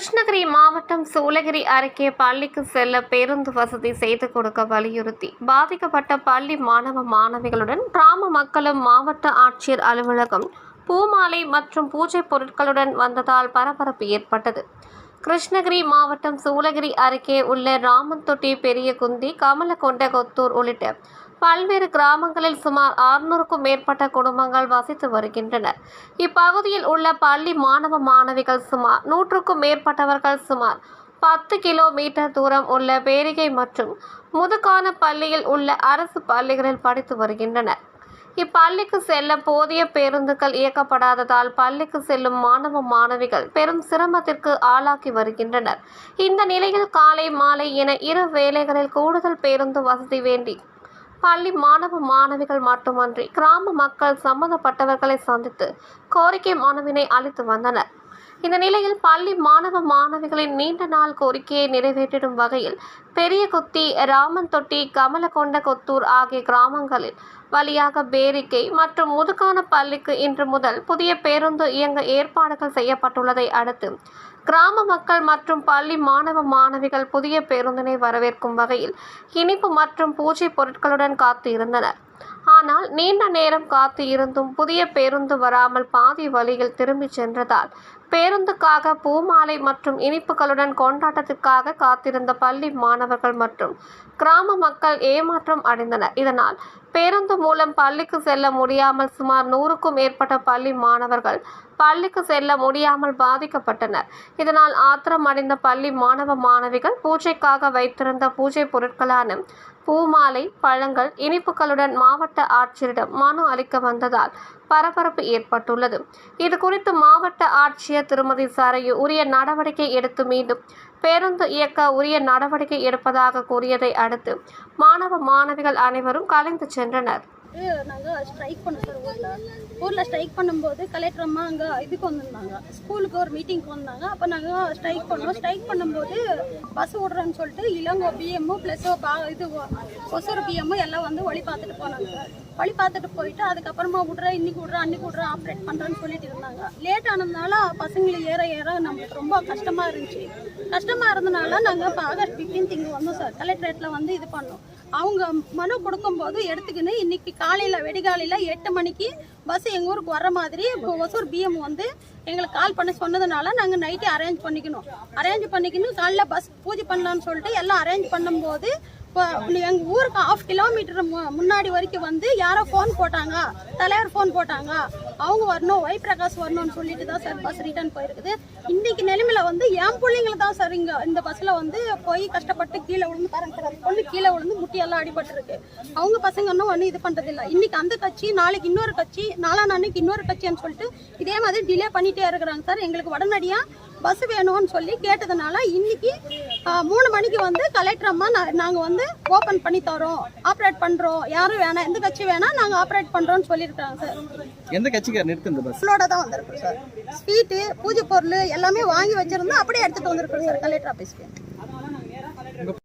கிருஷ்ணகிரி மாவட்டம் சூளகிரி அருகே பள்ளிக்கு செல்ல பேருந்து வசதி செய்து கொடுக்க வலியுறுத்தி. பாதிக்கப்பட்ட பள்ளி மாணவ மாணவிகளுடன் கிராம மக்களும் மாவட்ட ஆட்சியர் அலுவலகம் பூமாலை மற்றும் பூஜை பொருட்களுடன் வந்ததால் பரபரப்பு ஏற்பட்டது. கிருஷ்ணகிரி மாவட்டம் சூளகிரி அருகே உள்ள ராமன்தொட்டி பெரியகுந்தி கமலகொண்ட கொத்தூர் உள்ளிட்ட பல்வேறு கிராமங்களில் சுமார் அறுநூறுக்கும் மேற்பட்ட குடும்பங்கள் வசித்து வருகின்றனர். இப்பகுதியில் உள்ள பள்ளி மாணவ மாணவிகள் சுமார் நூற்றுக்கும் மேற்பட்டவர்கள் சுமார் பத்து கிலோமீட்டர் தூரம் உள்ள பேரிகை மற்றும் முதுகான பள்ளியில் உள்ள அரசு பள்ளிகளில் படித்து வருகின்றனர். இப்பள்ளிக்கு செல்ல போதிய பேருந்துகள் இயக்கப்படாததால் பள்ளிக்கு செல்லும் மாணவ மாணவிகள் பெரும் சிரமத்திற்கு ஆளாக்கி வருகின்றனர். இந்த நிலையில் காலை மாலை என இரு வேளைகளில் கூடுதல் பேருந்து வசதி வேண்டி பள்ளி மாணவ மாணவிகள் மட்டுமன்றி கிராம மக்கள் சம்பந்தப்பட்டவர்களை சந்தித்து கோரிக்கை மனுவினை அளித்து வந்தனர். இந்த நிலையில் பள்ளி மாணவ மாணவிகளின் நீண்ட நாள் கோரிக்கையை நிறைவேற்றிடும் வகையில் பெரிய குத்தி ராமன் தொட்டி கமலகொண்ட கொத்தூர் ஆகிய கிராமங்களில் வழியாக பேரிக்கை மற்றும் முதுகான பள்ளிக்கு இன்று முதல் புதிய பேருந்து இயங்க ஏற்பாடுகள் செய்யப்பட்டுள்ளதை அடுத்து கிராம மக்கள் மற்றும் பள்ளி மாணவ மாணவிகள் புதிய பேருந்தினை வரவேற்கும் வகையில் இனிப்பு மற்றும் பூஜை பொருட்களுடன் காத்து இருந்தனர். ஆனால் நீண்ட நேரம் காத்து இருந்தும் புதிய பேருந்து வராமல் பாதி வழியில் திரும்பிச் சென்றதால் பேருந்துக்காக பூமாலை மற்றும் இனிப்புகளுடன் கொண்டாட்டத்திற்காக காத்திருந்த பள்ளி மாணவர்கள் மற்றும் கிராம மக்கள் ஏமாற்றம் அடைந்தனர். இதனால் பேருந்து மூலம் பள்ளிக்கு செல்ல முடியாமல் சுமார் நூறுக்கும் மேற்பட்ட பள்ளி மாணவர்கள் பள்ளிக்கு செல்ல முடியாமல் பாதிக்கப்பட்டனர். இதனால் ஆத்திரம் அடைந்த பள்ளி மாணவ மாணவிகள் பூஜைக்காக வைத்திருந்த பூஜை பொருட்களான பூமாலை பழங்கள் இனிப்புகளுடன் மாவட்ட ஆட்சியரிடம் மனு அளிக்க வந்ததால் பரபரப்பு ஏற்பட்டுள்ளது. இது குறித்து மாவட்ட ஆட்சியர் திருமதி சரையு உரிய நடவடிக்கை எடுத்து மீண்டும் பேருந்து இயக்க உரிய நடவடிக்கை எடுப்பதாக கூறியதை அடுத்து மாணவ மாணவிகள் அனைவரும் கலைந்து சென்றனர். நாங்கள் ஸ்ட்ரைக் பண்ணோம் சார் ஊரில். ஊரில் ஸ்ட்ரைக் பண்ணும்போது கலெக்டர் அம்மா அங்கே இதுக்கு வந்திருந்தாங்க. ஸ்கூலுக்கு ஒரு மீட்டிங்க்கு வந்தாங்க. அப்போ நாங்கள் ஸ்ட்ரைக் பண்ணோம். ஸ்ட்ரைக் பண்ணும்போது பஸ் விடுறோன்னு சொல்லிட்டு இளங்கோ பிஎம்ஓ ப்ளஸ் பா இது ஒசூர் பிஎம்மு எல்லாம் வந்து வழி பார்த்துட்டு போனாங்க. சார் வழி பார்த்துட்டு போயிட்டு அதுக்கப்புறமா விட்றேன் இன்னைக்கு விட்றேன் அன்னைக்கு விட்றேன் ஆப்ரேட் பண்ணுறேன்னு சொல்லிட்டு இருந்தாங்க. லேட் ஆனதுனால பசங்களை ஏற ஏற நம்மளுக்கு ரொம்ப கஷ்டமாக இருந்துச்சு. கஷ்டமாக இருந்தனால நாங்கள் இப்போ ஆகஸ்ட் ஃபிஃப்டீன்த் இங்கே வந்தோம் சார் கலெக்ட்ரேட்டில் வந்து இது பண்ணோம். அவங்க மனு கொடுக்கும்போது எடுத்துக்கின்னு இன்னைக்கு காலையில் வெடிகாலையில் எட்டு மணிக்கு பஸ் எங்கள் ஊருக்கு வர மாதிரி ஒசூர் பிஎம் வந்து எங்களுக்கு கால் பண்ண சொன்னதுனால நாங்கள் நைட்டே அரேஞ்ச் பண்ணிக்கணும். அரேஞ்ச் பண்ணிக்கணும் காலையில் பஸ் பூஜை பண்ணலான்னு சொல்லிட்டு எல்லாம் அரேஞ்ச் பண்ணும்போது இப்போ எங்கள் ஊருக்கு ஆஃப் கிலோமீட்டர் முன்னாடி வரைக்கும் வந்து யாரோ ஃபோன் போட்டாங்க. தலைவர் ஃபோன் போட்டாங்க. அவங்க வரணும் ஒய் பிரகாஷ் வரணும்னு சொல்லிட்டு தான் சார் பஸ் ரிட்டர்ன் போயிருக்குது. இன்னைக்கு நிலைமையில வந்து என் பிள்ளைங்கள தான் சார் இங்கே இந்த பஸ்ஸில் வந்து போய் கஷ்டப்பட்டு கீழே விழுந்து கரண்ட் பொண்ணு கீழே விழுந்து முட்டியெல்லாம் அடிபட்டிருக்கு. அவங்க பசங்க இன்னும் ஒன்றும் இது பண்ணுறதில்ல இன்றைக்கி அந்த கட்சி நாளைக்கு இன்னொரு கட்சி நாளா நாளைக்கு இன்னொரு கட்சின்னு சொல்லிட்டு இதே மாதிரி டிலே பண்ணிகிட்டே இருக்கிறாங்க சார் எங்களுக்கு உடனடியாக பஸ் வேணும்னு சொல்லி கேட்டதுனால இன்னைக்கு மூணு மணிக்கு வந்து கலெக்டர் அம்மா நா- நாங்க வந்து ஓபன் பண்ணி தரோம். ஆப்ரேட் பண்றோம். யாரும் வேணாம். எந்த கட்சி வேணாம் நாங்க ஆப்ரேட் பண்றோம்னு சொல்லியிருக்காங்க சார். எந்த கட்சிக்கார் நிறுத்து இந்த பஸ் தான் வந்திருக்கோம் சார். ஸ்வீட்டு பூஜை பொருள் எல்லாமே வாங்கி வச்சிருந்தா அப்படியே எடுத்துட்டு வந்திருக்கோம் சார் கலெக்டர் ஆஃபீஸ்க்கு